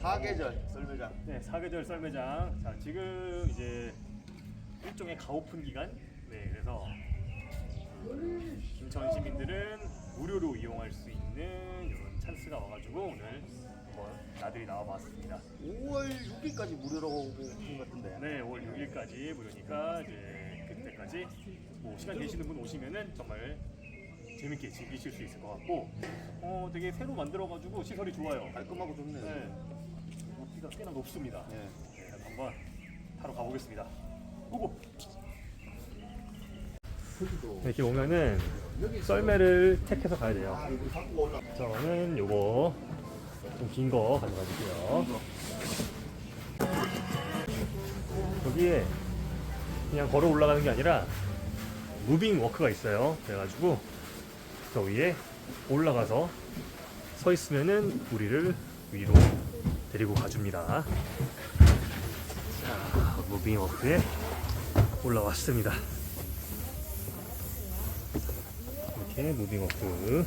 사계절 썰매장. 네, 사계절 썰매장. 자, 지금 이제 일종의 가오픈 기간. 네, 그래서 그 김천 시민들은 무료로 이용할 수 있는 이런 찬스가 와가지고 오늘 한번 나들이 나와봤습니다. 5월 6일까지 무료라고 본것 같은데. 네, 5월 6일까지 무료니까 이제 그때까지 뭐 시간 되시는 분 오시면은 정말 재밌게 즐기실 수 있을 것 같고 어 되게 새로 만들어가지고 시설이 좋아요. 깔끔하고 좋네요. 네, 높이가 꽤나 높습니다. 네. 네, 한번 타러 가보겠습니다. 고고. 이렇게 오면은 썰매를 택해서 가야 돼요. 저는 요거 좀 긴 거 가져가줄게요. 여기에 그냥 걸어 올라가는 게 아니라 무빙 워크가 있어요. 그래가지고 저 위에 올라가서 서 있으면은 우리를 위로 데리고 가줍니다. 자, 무빙 워크에 올라왔습니다. 이렇게 무빙 워크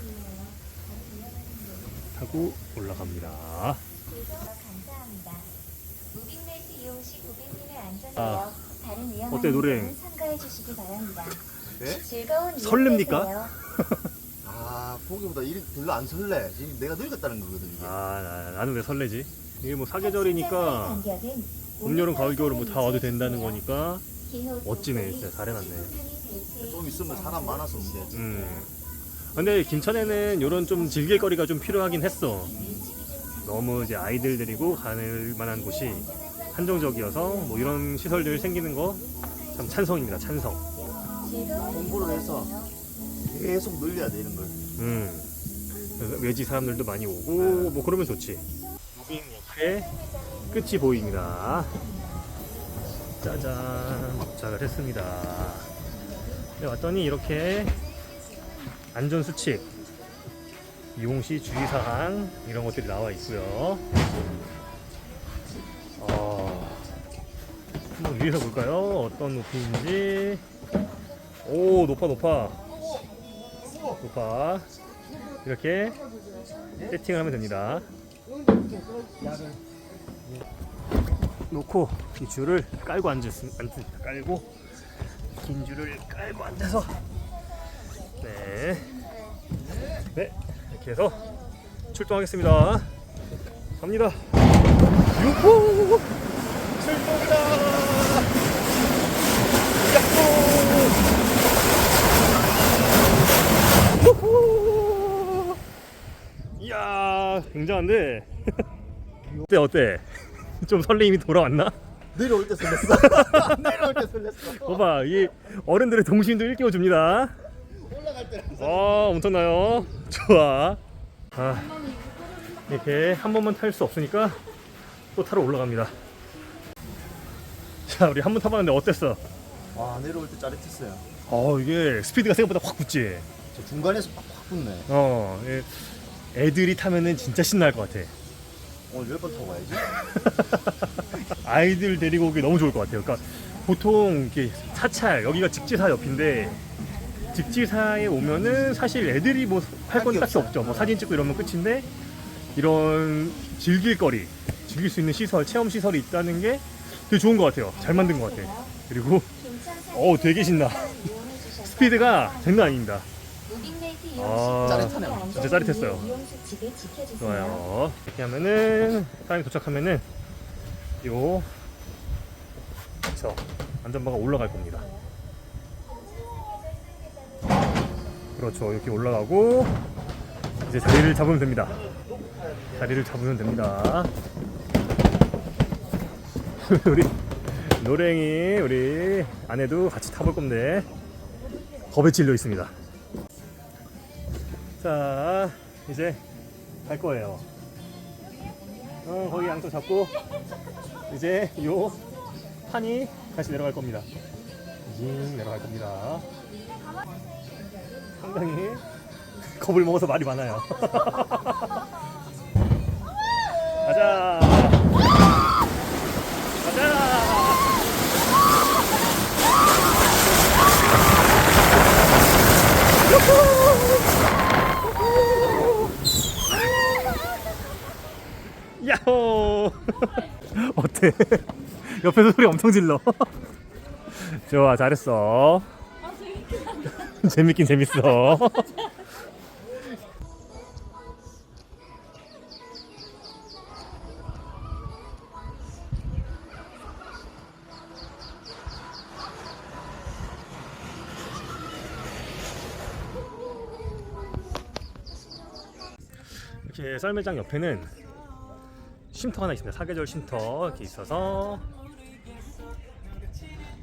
타고 올라갑니다. 아, 어때, 노래? 일은 삼가해 주시기 바랍니다. 네? 설렙니까? 아 보기보다 일이 별로 안 설레. 지금 내가 늙었다는 거거든 이게. 아, 나, 나는 왜 설레지? 이게 뭐 사계절이니까 봄, 여름, 가을, 겨울 뭐다 와도 5m 된다는. 거니까 멋지네, 진짜 잘해놨네. 좀 있으면 사람 많아서 문제지. 음. 근데 김천에는 이런 좀 즐길 거리가 좀 필요하긴 했어. 너무 이제 아이들 데리고 가는 만한 곳이 한정적이어서 뭐 이런 시설들 생기는 거 참 찬성입니다. 찬성. 공부를 해서 계속 늘려야 돼 이런 걸. 음. 외지 사람들도 많이 오고 뭐 그러면 좋지. 무빙 워크의 끝이 보입니다. 짜잔 도착을 했습니다. 네, 왔더니 이렇게 안전 수칙, 이용 시 주의사항 이런 것들이 나와 있고요. 어, 한번 위에서 볼까요? 어떤 높이인지. 오 높아 높아 높아 이렇게 세팅을 하면 됩니다. 놓고 이 줄을 깔고 앉습니다. 깔고 긴 줄을 깔고 앉아서 네, 네 이렇게 해서 출동하겠습니다. 갑니다. 유후 출동이다. 야호! 우후! 이야 굉장한데 어때 어때 좀 설레임이 돌아왔나? 내려올 때 설렜어. 내려올 때 설렜어. 봐봐 이 어른들의 동심도 일깨워 줍니다 올라갈 때. 아 엄청나요 좋아 아 이렇게 한 번만 탈 수 없으니까 또 타러 올라갑니다 자 우리 한 번 타봤는데 어땠어? 와 내려올 때 짜릿했어요. 어 이게 스피드가 생각보다 확 붙지 저 중간에서 팍팍 붙네. 어 예, 애들이 타면은 진짜 신날 것 같아 오늘 몇 번 타고 가야지. 아이들 데리고 오기 너무 좋을 것 같아요. 그러니까 보통 이렇게 사찰 여기가 직지사 옆인데 직지사에 오면은 사실 애들이 뭐할건 할게 딱히 없어요. 없죠. 뭐 사진 찍고 이러면 끝인데 이런 즐길 거리, 즐길 수 있는 시설, 체험 시설이 있다는 게 되게 좋은 것 같아요. 잘 만든 것 같아. 그리고 어 되게 신나. 스피드가 장난 아닙니다. 아, 짜릿하네요. 진짜 짜릿했어요. 좋아요. 이렇게 하면은 사람이 도착하면은 요저 안전바가 올라갈 겁니다. 그렇죠. 이렇게 올라가고 이제 자리를 잡으면 됩니다. 자리를 잡으면 됩니다. 우리 노랭이 우리 아내도 같이 타볼 건데 겁에 질려 있습니다. 자 이제 갈 거예요. 어, 거기 양쪽 잡고 이제 요 판이 다시 내려갈 겁니다. 징 내려갈 겁니다. 상당히 겁을 먹어서 말이 많아요. 가자. 옆에서 소리 엄청 질러. 좋아, 잘했어. 재밌긴 재밌어. 이렇게 썰매장 옆에는 쉼터 하나 있습니다. 사계절 쉼터 이렇게 있어서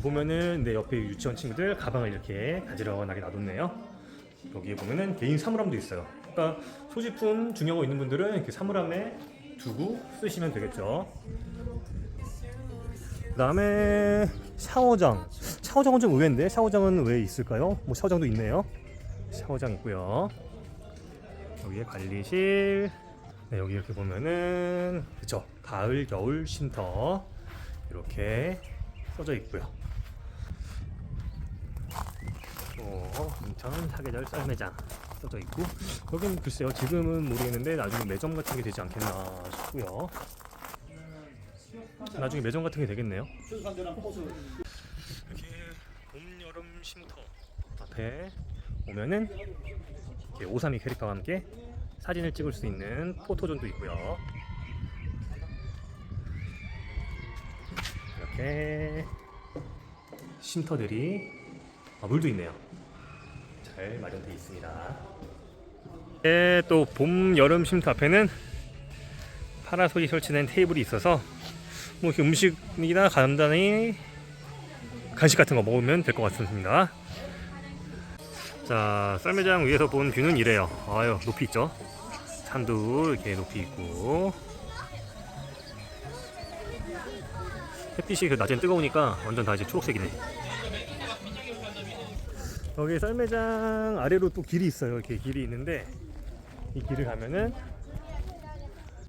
보면은 내 옆에 유치원 친구들 가방을 이렇게 가지런하게 놔뒀네요. 여기에 보면은 개인 사물함도 있어요. 그러니까 소지품 중요한 거 있는 분들은 이렇게 사물함에 두고 쓰시면 되겠죠. 그 다음에 샤워장. 샤워장은 좀 의외인데 샤워장은 왜 있을까요? 뭐 샤워장도 있네요. 샤워장 있고요. 여기에 관리실. 네, 여기 이렇게 보면은 그쵸 가을 겨울 쉼터 이렇게 써져 있고요. 또 인천 사계절 썰매장 써져 있고 여기는 글쎄요 지금은 모르겠는데 나중에 매점 같은 게 되지 않겠나 싶고요. 나중에 매점 같은 게 되겠네요. 이렇게 봄 여름 쉼터 앞에 오면은 이렇게 오사미 캐릭터와 함께 사진을 찍을 수 있는 포토존도 있고요. 이렇게 쉼터들이 아, 물도 있네요. 잘 마련되어 있습니다. 네, 또봄 여름 쉼터 앞에는 파라솔이 설치된 테이블이 있어서 뭐 이렇게 음식이나 간단히 간식 같은 거 먹으면 될 것 같습니다. 자, 썰매장 위에서 본 뷰는 이래요. 아유, 높이 있죠? 산도 이렇게 높이 있고. 햇빛이 그 낮엔 뜨거우니까 완전 다 이제 초록색이네. 여기 썰매장 아래로 또 길이 있어요. 이렇게 길이 있는데 이 길을 가면은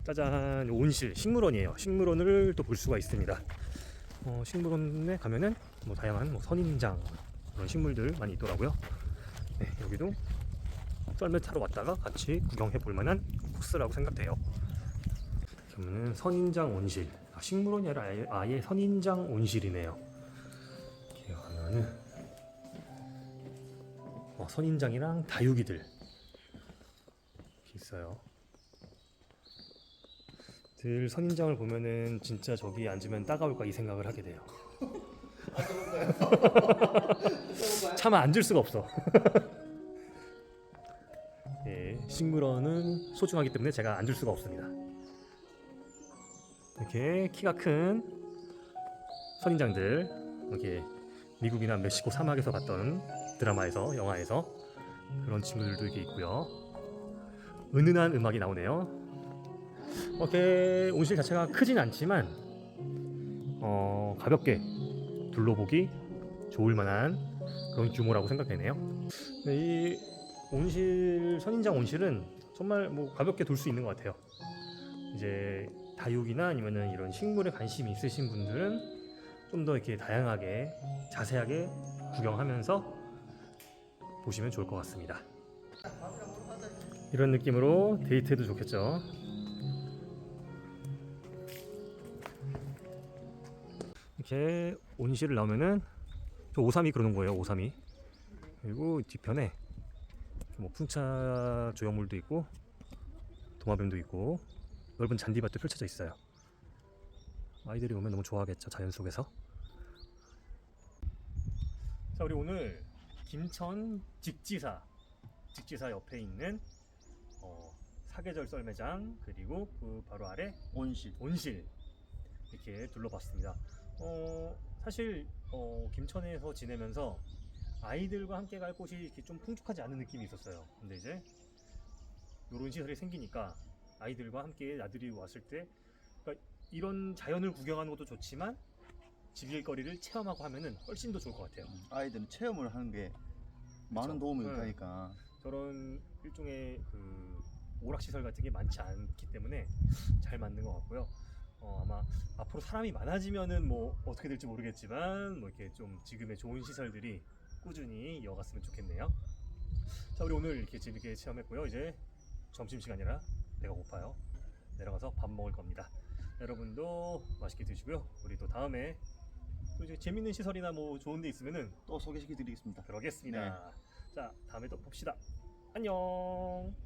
짜잔 온실 식물원이에요. 식물원을 또 볼 수가 있습니다. 어, 식물원에 가면은 뭐 다양한 뭐 선인장 그런 식물들 많이 있더라고요. 네, 여기도 썰매 타러 왔다가 같이 구경해 볼 만한 코스라고 생각돼요. 그러면은 선인장 온실. 아, 식물원이 아니라 아예, 아예 선인장 온실이네요. 이렇게 가면은 어, 선인장이랑 다육이들 이렇게 있어요. 늘 선인장을 보면은 진짜 저기 앉으면 따가울까 이 생각을 하게 돼요. 차마 앉을 수가 없어. 예, 식물원은 소중하기 때문에 제가 앉을 수가 없습니다. 이렇게 키가 큰 선인장들 이렇게 미국이나 멕시코 사막에서 봤던 드라마에서 영화에서 그런 친구들도 이렇게 있고요. 은은한 음악이 나오네요. 이렇게 온실 자체가 크진 않지만 어, 가볍게 둘러보기 좋을 만한 그런 규모라고 생각되네요. 네, 이 온실 선인장 온실은 정말 뭐 가볍게 둘수 있는 것 같아요. 이제 다육이나 아니면은 이런 식물에 관심이 있으신 분들은 좀 더 이렇게 다양하게 자세하게 구경하면서 보시면 좋을 것 같습니다. 이런 느낌으로 데이트해도 좋겠죠. 이렇게 온실을 나오면은 저 오삼이 그러는 거예요. 오삼이. 그리고 뒤편에 뭐 풍차 조형물도 있고 도마뱀도 있고 넓은 잔디밭도 펼쳐져 있어요. 아이들이 오면 너무 좋아하겠죠. 자연 속에서. 자, 우리 오늘 김천 직지사 직지사 옆에 있는 어, 사계절 썰매장 그리고 그 바로 아래 온실. 온실 이렇게 둘러봤습니다. 어, 사실 어, 김천에서 지내면서 아이들과 함께 갈 곳이 이렇게 좀 풍족하지 않은 느낌이 있었어요. 근데 이제 이런 시설이 생기니까 아이들과 함께 나들이 왔을 때 그러니까 이런 자연을 구경하는 것도 좋지만 즐길 거리를 체험하고 하면은 훨씬 더 좋을 것 같아요. 아이들은 체험을 하는 게 많은 그쵸. 도움이 네. 되니까. 저런 일종의 그 오락 시설 같은 게 많지 않기 때문에 잘 맞는 것 같고요. 어, 아마 앞으로 사람이 많아지면은 뭐 어떻게 될지 모르겠지만 뭐 이렇게 좀 지금의 좋은 시설들이 꾸준히 이어갔으면 좋겠네요. 자, 우리 오늘 이렇게 재밌게 체험했고요. 이제 점심 시간이라 배가 고파요. 내려가서 밥 먹을 겁니다. 여러분도 맛있게 드시고요. 우리 또 다음에 또 이제 재밌는 시설이나 뭐 좋은 데 있으면은 또 소개시켜 드리겠습니다. 그러겠습니다. 자, 다음에 또 봅시다. 안녕.